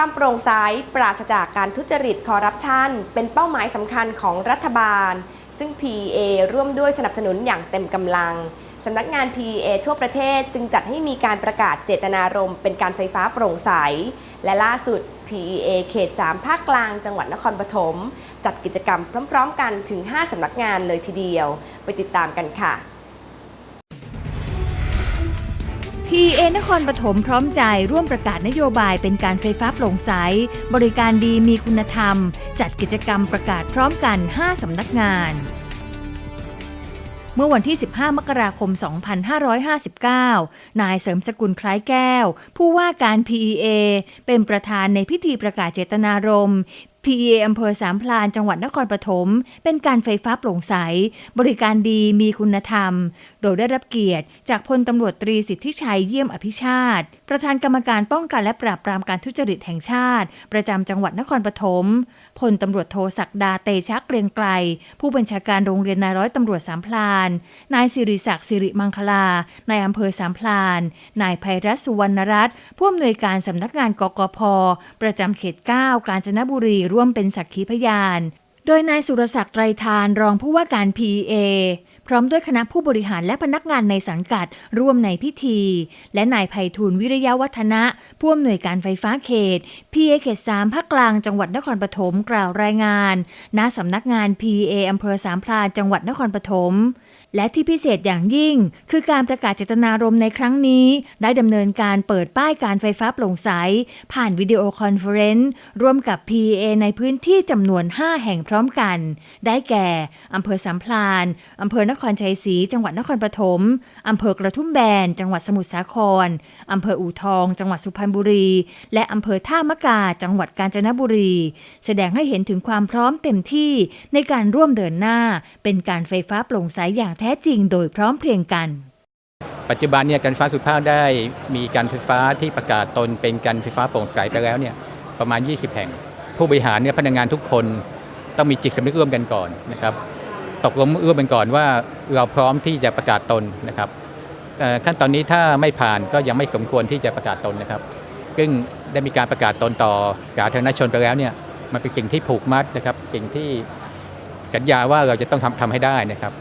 ความโปร่งใสปราศจากการทุจริตคอร์รัปชันเป็นเป้าหมายสำคัญของรัฐบาล ซึ่ง PEA ร่วมด้วยสนับสนุนอย่างเต็มกำลังสำนักงาน PEA ทั่วประเทศจึงจัดให้มีการประกาศเจตนารมณ์เป็นการไฟฟ้าโปร่งใส และล่าสุด PEA เขต 3 ภาคกลางจังหวัดนครปฐมจัดกิจกรรมพร้อม ๆ กันถึง 5สำนักงานเลยทีเดียว ไปติดตามกันค่ะ PA นครปฐมพร้อมใจร่วมประกาศนโยบายเป็นการไฟฟ้าโปร่งใส บริการดีมีคุณธรรม จัดกิจกรรมประกาศพร้อมกัน 5 สำนักงาน เมื่อวันที่ 15 มกราคม 2559 นายเสริมสกุลคล้ายแก้ว ผู้ว่าการ PEA เป็นประธานในพิธีประกาศเจตนารมณ์ PEA อำเภอสามพลานจังหวัดนครปฐมเป็นการไฟฟ้าโปร่งใส บริการดีมีคุณธรรม โดยได้รับเกียรติ จากพลตำรวจตรีสิทธิชัยเยี่ยมอภิชาติ ประธานกรรมการป้องกันและปราบปรามการทุจริตแห่งชาติ ประจำจังหวัดนครปฐมพลตำรวจโทศักดาเตชะเกรียงไกรผู้บัญชาการโรงเรียนนายร้อยตำรวจสามพลาน นายสิริศักดิ์สิริมังคลานายอำเภอสามพลาน นายภัยรัตน์สุวรรณรัตน์ผู้อำนวยการสำนักงานกกพประจำเขต 9 กาญจนบุรีร่ววมเป็นสักขีพยาน โดยนายสุรศักดิ์ไตรทานรองผู้ว่าการ PA พร้อมด้วยคณะผู้บริหารและพนักงานในสังกัดร่วมในพิธี และนายไพฑูรย์วิริยวัฒนะ ผู้อำนวยการไฟฟ้าเขต PA เขต 3 ภาคกลางจังหวัดนครปฐมกล่าวรายงาน ณสำนักงาน PA อำเภอสามพรานจังหวัดนครปฐม และที่พิเศษอย่างยิ่ง คือการประกาศเจตนารมณ์ในครั้งนี้ ได้ดำเนินการเปิดป้ายการไฟฟ้าโปร่งใส ผ่านวิดีโอคอนเฟอเรนซ์ร่วมกับ PA ในพื้นที่จำนวน 5 แห่งพร้อมกัน ได้แก่อำเภอสามพลานอำเภอนครชัยศรีจังหวัดนครปฐมอำเภอกระทุ่มแบน จังหวัดสมุทรสาครอำเภออู่ทอง จังหวัดสุพรรณบุรี และอำเภอท่ามะกา จังหวัดกาญจนบุรี แสดงให้เห็นถึงความพร้อมเต็มที่ในการร่วมเดินหน้า เป็นการไฟฟ้าโปร่งใสอย่างแท้จริงโดยพร้อมเพรียงกัน ปัจจุบันเนี่ยการไฟฟ้าสุขภาพได้มีการไฟฟ้าที่ประกาศตนเป็นการไฟฟ้าโปร่งใสไปแล้วเนี่ยประมาณ 20 แห่ง ผู้บริหารเนี่ยพนักงานทุกคนต้องมีจิตสำนึกร่วมกันก่อนนะครับตกลงร่วมกันก่อนว่าเราพร้อมที่จะประกาศตนนะครับขั้นตอนนี้ถ้าไม่ผ่านก็ยังไม่สมควรที่จะประกาศตนนะครับ ซึ่งได้มีการประกาศตนต่อสาธารณชนไปแล้วเนี่ยมันเป็นสิ่งที่ผูกมัดนะครับ สิ่งที่สัญญาว่าเราจะต้องทำทำให้ได้นะครับ